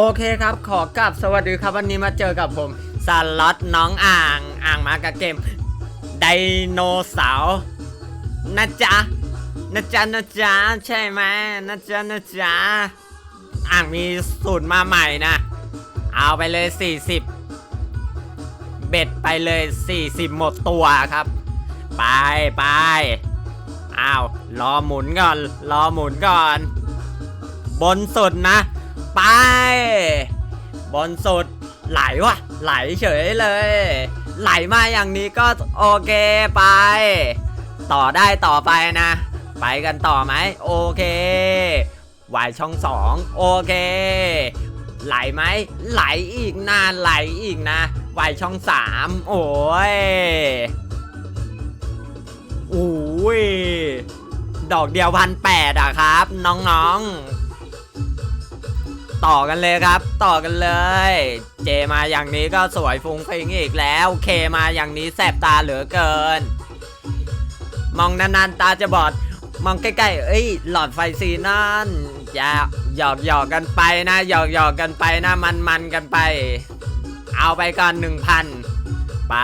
โอเคครับ ขอกลับสวัสดีครับวันนี้มาเจอกับผมสล็อตน้องอ่างอ่างมากับเกมไดโนเสาร์นะจ๊ะนะจ๊ะนะจ๊ะใช่ไหมนะจ๊ะนะจ๊ะอ่างมีสูตรมาใหม่นะ เอาไปเลย 40 เบ็ดไปเลย 40 หมดตัวครับ ไปไปอ้าวรอหมุนก่อน รอหมุนก่อน บนสุดนะ ไปบนสุดไหลวะไหลเฉยเลย ไหลมาอย่างนี้ก็โอเคไป ต่อได้ต่อไปนะ ไปกันต่อไหมโอเควายช่องสองโอเค ไหลไหมไหลอีกนานไหลอีกนะวายช่องสามโอ้ยโอ้ยดอกเดียวพันแปดอะครับ น้องๆ ต่อกันเลยครับ ต่อกันเลย เจมาอย่างนี้ก็สวยฟุ้งฟิงอีกแล้ว เคมาอย่างนี้แสบตาเหลือเกิน มองนานๆตาจะบอด มองใกล้ๆ เอ้ย หลอดไฟสีนั่นอย่าหยอกหยอกกันไปนะหยอกหยอกกันไปนะมันมันๆกันไป เอาไปก่อนหนึ่งพันไป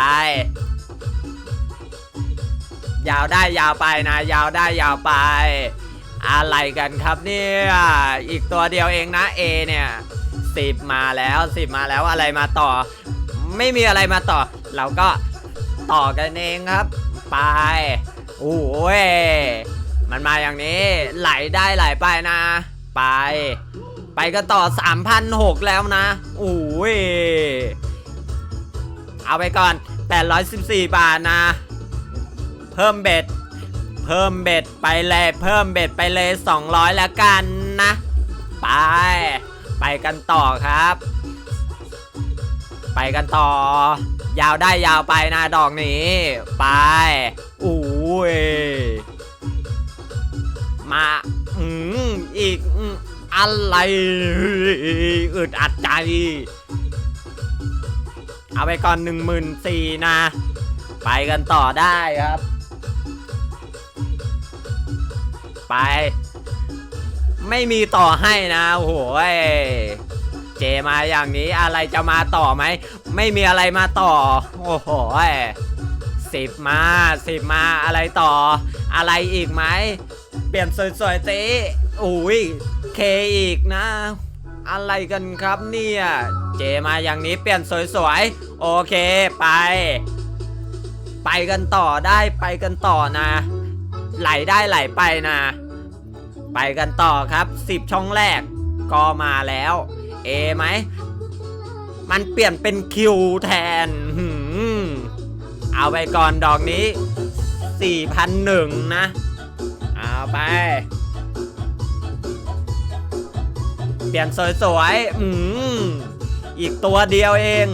ยาวได้ยาวไปนะ ยาวได้ยาวไป อะไรกันครับเนี่ยอีกตัวเดียวเองนะ A เนี่ยสิบมาแล้วสิบมาแล้วอะไรมาต่อ ไม่มีอะไรมาต่อ เราก็ต่อกันเองครับไปโอ้ยมันมาอย่างนี้ไหลได้ไหลไปนะ ไป ไปกันต่อ3,006แล้วนะโอ้ยเอาไปก่อน 814 บาทนะ เพิ่มเบ็ด เพิ่มเบ็ดไปเลยเพิ่มเบ็ดไปเลย 200 แล้วกันนะ ไป ไปกันต่อครับ ไปกันต่อ ยาวได้ยาวไปนะดอกนี้ ไปอู้ยมาอืมอีกอะไรอึดอัดใจ เอาไปก่อน1 4 0 0 0นะ ไปกันต่อได้ครับ ไป ไม่มีต่อให้นะโอ้โหยเจมาอย่างนี้อะไรจะมาต่อไหม ไม่มีอะไรมาต่อ โอ้โหสิบมาสิบมาอะไรต่อ อะไรอีกไหม เปลี่ยนสวยๆเต้อุ้ยเคอีกนะ อะไรกันครับเนี่ยเจมาอย่างนี้เปลี่ยนสวยๆโอเคไป ไปกันต่อได้ไปกันต่อนะ ไหลได้ไหลไปนะ ไปกันต่อครับ 10 ช่องแรกก็มาแล้ว A ไหม มันเปลี่ยนเป็นคิวแทน เอาไปก่อนดอกนี้ 4,001 นะ เอาไป เปลี่ยนสวยๆ อืมอีกตัวเดียวเอง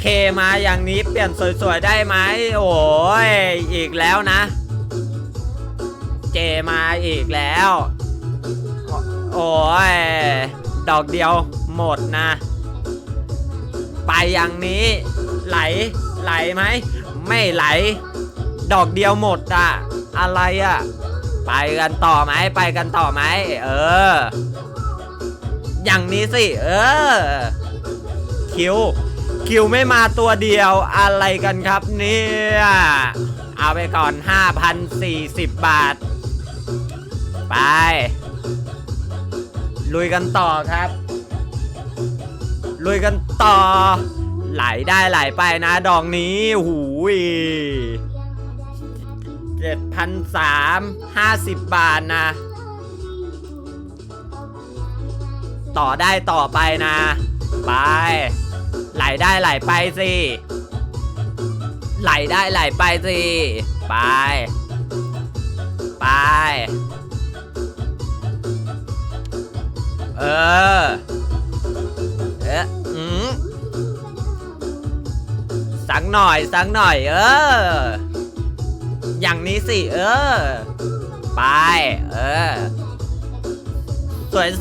เคมาอย่างนี้เปลี่ยนสวยๆ ได้ไหม โอ้ย อีกแล้วนะ เจมาอีกแล้ว โอ้ย ดอกเดียวหมดนะ ไปอย่างนี้ ไหล ไหลไหม ไม่ไหล ดอกเดียวหมดอะอะไรอะไปกันต่อไหม ไปกันต่อไหม เออ อย่างนี้สิ เออ คิว คิวไม่มาตัวเดียวอะไรกันครับเนี่ย เอาไปก่อน 5,040 บาท ไป ลุยกันต่อครับ ลุยกันต่อ ไหลได้ไหลไปนะดอกนี้หูยเจ็ดพันสามห้าสิบบาทนะ ต่อได้ต่อไปนะ ไป ไหลได้ไหลไปสิ ไหลได้ไหลไปสิ ไป ไป เออ เอ๊ะอืมสักหน่อยสักหน่อย เออ อย่างนี้สิ เออ ไป เออ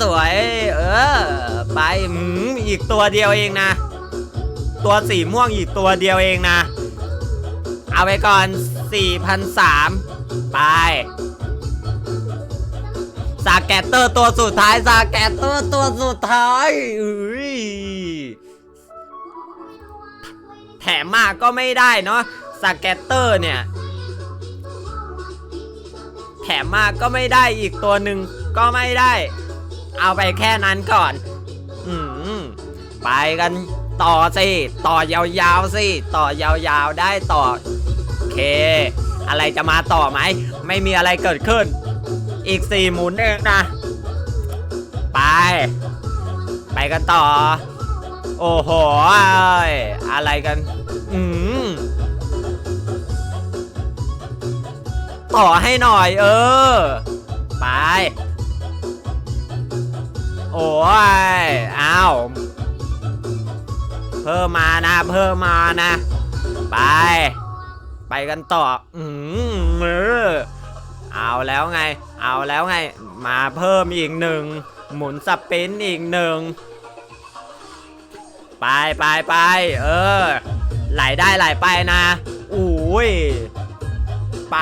สวยๆเออ ไปอืมอีกตัวเดียวเองนะ ตัวสีม่วงอีกตัวเดียวเองนะ เอาไปก่อน4,003ไป สาแกตเตอร์ตัวสุดท้ายสาแกตเตอร์ตัวสุดท้ายอุ้ยแถมมากก็ไม่ได้เนาะสาแกตเตอร์เนี่ย แถมมากก็ไม่ได้อีกตัวหนึ่งก็ไม่ได้ เอาไปแค่นั้นก่อน อืมไปกันต่อสิ ต่อยาวๆสิ ต่อยาวๆได้ต่อ โอเค อะไรจะมาต่อไหม ไม่มีอะไรเกิดขึ้น อีกสี่หมุนเองนะ ไป ไปกันต่อ โอ้โห อะไรกัน อืมต่อให้หน่อย เออ ไป โอ้ยอ้าว เพิ่มมานะ เพิ่มมานะ ไป ไปกันต่อ อืมเออเอาแล้วไง เอาแล้วไง มาเพิ่มอีกหนึ่ง หมุนสปินอีกหนึ่ง ไปไปไปเออ ไหลได้ไหลไปนะอุ้ย ไป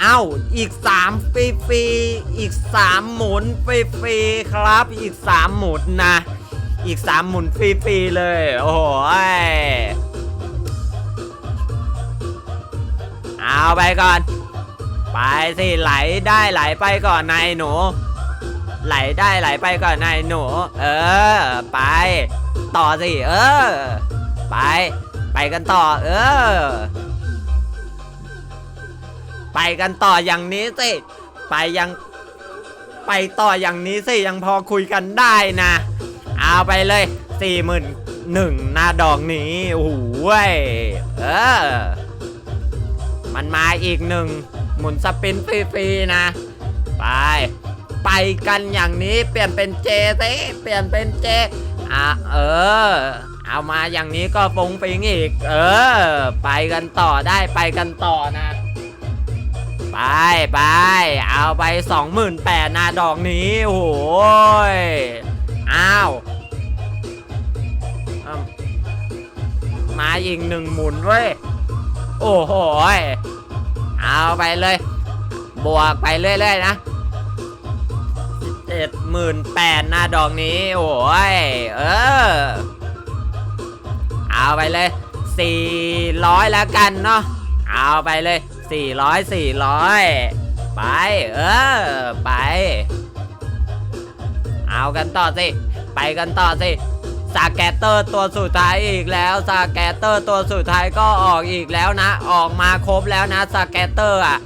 เอ้า อีก 3 ฟรีฟรีอีก 3 หมุนฟรีฟรีครับ อีก 3 หมุนนะ อีก 3 หมุนฟรีฟรีเลย โอ้โหยเอาไปก่อน ไปสิไหลได้ไหลไปก่อนนายหนู ไหลได้ไหลไปก่อนนายหนู เออ ไป ต่อสิเออ ไป ไปกันต่อ เออ ไปกันต่ออย่างนี้สิไปยังไปต่ออย่างนี้สิยังพอคุยกันได้นะ เอาไปเลยสี่หมื่นหนึ่งหน้าดอกนี้โอ้โหเว้เออ มันมาอีกหนึ่ง หมุนสปินฟรีๆนะ ไป ไปกันอย่างนี้เปลี่ยนเป็นเจสิเปลี่ยนเป็นเจอะเออ เอามาอย่างนี้ก็ฟงฟิงอีก เออ ไปกันต่อได้ไปกันต่อนะ ไปไปเอาไปสองหมื่นแปดนาดอกนี้โอ้โหยอ้าวมาอีกหนึ่งหมุนเว้ย โอ้โหย เอาไปเลย บวกไปเรื่อยๆนะเจ็ดหมื่นแปดนาดอกนี้ โอ้ย เออ เอาไปเลยสี่ร้อยแล้วกันเนาะ เอาไปเลยสี่ร้อยสี่ร้อยไป เออ ไป เอากันต่อสิ ไปกันต่อสิ สาแกตเตอร์ตัวสุดท้ายอีกแล้วสาแกตเตอร์ตัวสุดท้ายก็ออกอีกแล้วนะ ออกมาครบแล้วนะสาแกตเตอร์อะ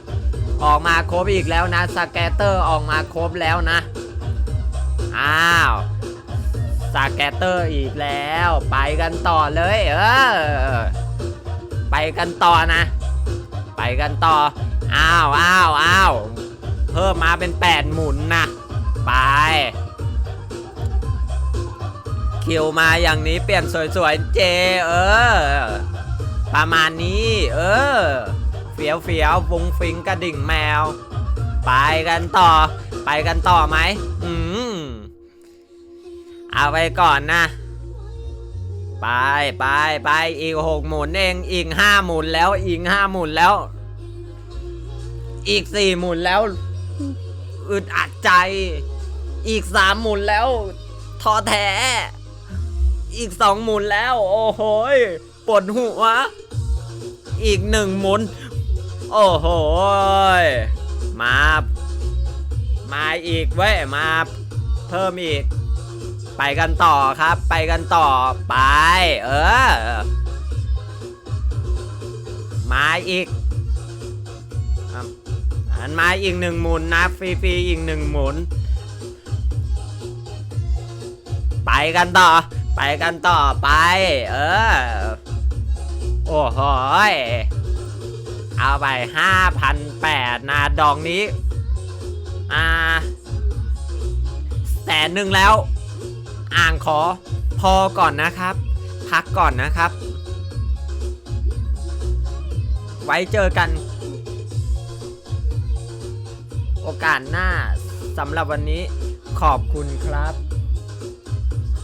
ออกมาครบอีกแล้วนะสแกตเตอร์ออกมาครบแล้วนะ อ้าวสแกตเตอร์อีกแล้ว ไปกันต่อเลยเออไปกันต่อนะ ไปกันต่อ อ้าวอ้าวอ้าวเพิ่มมาเป็น 8 หมุนนะ ไป คิวมาอย่างนี้เปลี่ยนสวยๆเจ เออ ประมาณนี้ เออ เฟี้ยวเฟี้ยวฟุงฟิงกระดิ่งแมว ไปกันต่อ ไปกันต่อไหมอืมเอาไปก่อนนะ ไปไปไปอีกหกหมุนเองอีกห้าหมุนแล้วอีกห้าหมุนแล้ว อีกสี่หมุนแล้วอึดอัดใจ อีกสามหมุนแล้วท้อแท้ อีกสองหมุนแล้ว โอ้โหปวดหัว อีกหนึ่งหมุน โอ้โหมา มาอีกเว้ย มา เพิ่มอีก ไปกันต่อครับ ไปกันต่อ ไป เออ มาอีกอันมาอีกหนึ่งหมุนนะฟรีๆอีกหนึ่งหมุน ไปกันต่อ ไปกันต่อไป เออ โอ้โหเอาไปห้าพันแปดนะดอกนี้ อ่าแสนหนึ่งแล้ว อ่างขอพอก่อนนะครับ พักก่อนนะครับ ไว้เจอกัน โอกาสหน้าสำหรับวันนี้ขอบคุณครับ